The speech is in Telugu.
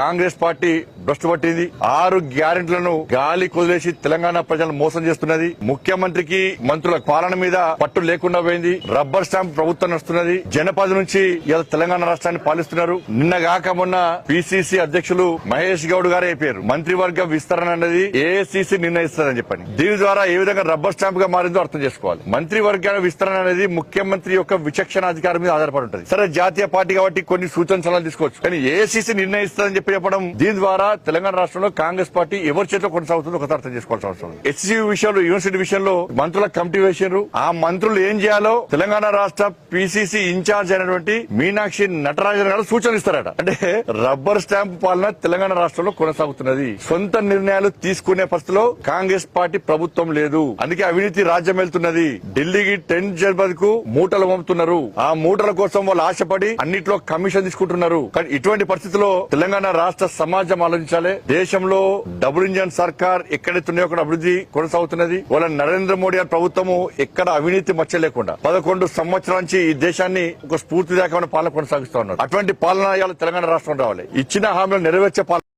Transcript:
కాంగ్రెస్ పార్టీ భ్రష్టు పట్టింది. ఆరు గ్యారెంట్లను గాలి కుదిలేసి తెలంగాణ ప్రజలను మోసం చేస్తున్నది. ముఖ్యమంత్రికి మంత్రుల పాలన మీద పట్టు లేకుండా పోయింది. రబ్బర్ స్టాంప్ ప్రభుత్వం నడుస్తున్నది. జనపద నుంచి ఇలా తెలంగాణ రాష్ట్రాన్ని పాలిస్తున్నారు. నిన్న కాక మొన్న పిసిసి అధ్యక్షులు మహేష్ గౌడ్ గారే అయిపోయారు మంత్రివర్గ విస్తరణ అనేది ఏఐసిసి నిర్ణయిస్తారని చెప్పండి. దీని ద్వారా ఏ విధంగా రబ్బర్ స్టాంప్గా మారిందో అర్థం చేసుకోవాలి. మంత్రివర్గ విస్తరణ అనేది ముఖ్యమంత్రి యొక్క విచక్షణ అధికారం మీద ఆధారపడి ఉంటుంది. సరే జాతీయ పార్టీ కాబట్టి కొన్ని సూచన సలహాలు తీసుకోవచ్చు. కానీ ఏఐసిసి నిర్ణయిస్తారని చెప్పి చెప్పడం. దీని ద్వారా తెలంగాణ రాష్ట్రంలో కాంగ్రెస్ పార్టీ ఎవరి చేతిలో కొనసాగుతుందో ఒకటి అర్థం చేసుకోవాల్సిన అవసరం హెచ్సి విషయంలో యూనివర్సిటీ విషయంలో మంత్రుల కమిటీ వేసారు ఆ మంత్రులు ఏం చేయాలో తెలంగాణ రాష్ట్ర పిసిసి ఇన్ఛార్జ్ అయినటువంటి మీనాక్షి నటరాజన్ గారు సూచనలు ఇస్తారట. అంటే రబ్బర్ స్టాంప్ పాలన తెలంగాణ రాష్ట్రంలో కొనసాగుతున్నది. సొంత నిర్ణయాలు తీసుకునే పరిస్థితిలో కాంగ్రెస్ పార్టీ ప్రభుత్వం లేదు. అందుకే అవినీతి రాజ్యం వెళ్తున్నది. ఢిల్లీకి టెన్ జనపద్కు మూటలు పంపుతున్నారు. ఆ మూటల కోసం వాళ్ళు ఆశపడి అన్నిట్లో కమిషన్ తీసుకుంటున్నారు. కానీ ఇటువంటి పరిస్థితుల్లో తెలంగాణ రాష్ట్ర సమాజం ఆలోచించాలి. దేశంలో డబుల్ ఇంజన్ సర్కార్ ఎక్కడెత్తున్నాయో అక్కడ అభివృద్ధి కొనసాగుతున్నది. వాళ్ళ నరేంద్ర మోడీ ప్రభుత్వము ఎక్కడ అవినీతి మచ్చ లేకుండా పదకొండు సంవత్సరాల నుంచి ఈ దేశాన్ని ఒక స్ఫూర్తిదాయకమైన పాలన కొనసాగిస్తూ ఉన్నారు. అటువంటి పాలన ఇవాళ తెలంగాణ రాష్ట్రం రావాలి. ఇచ్చిన హామీలు నెరవేర్చే పాలన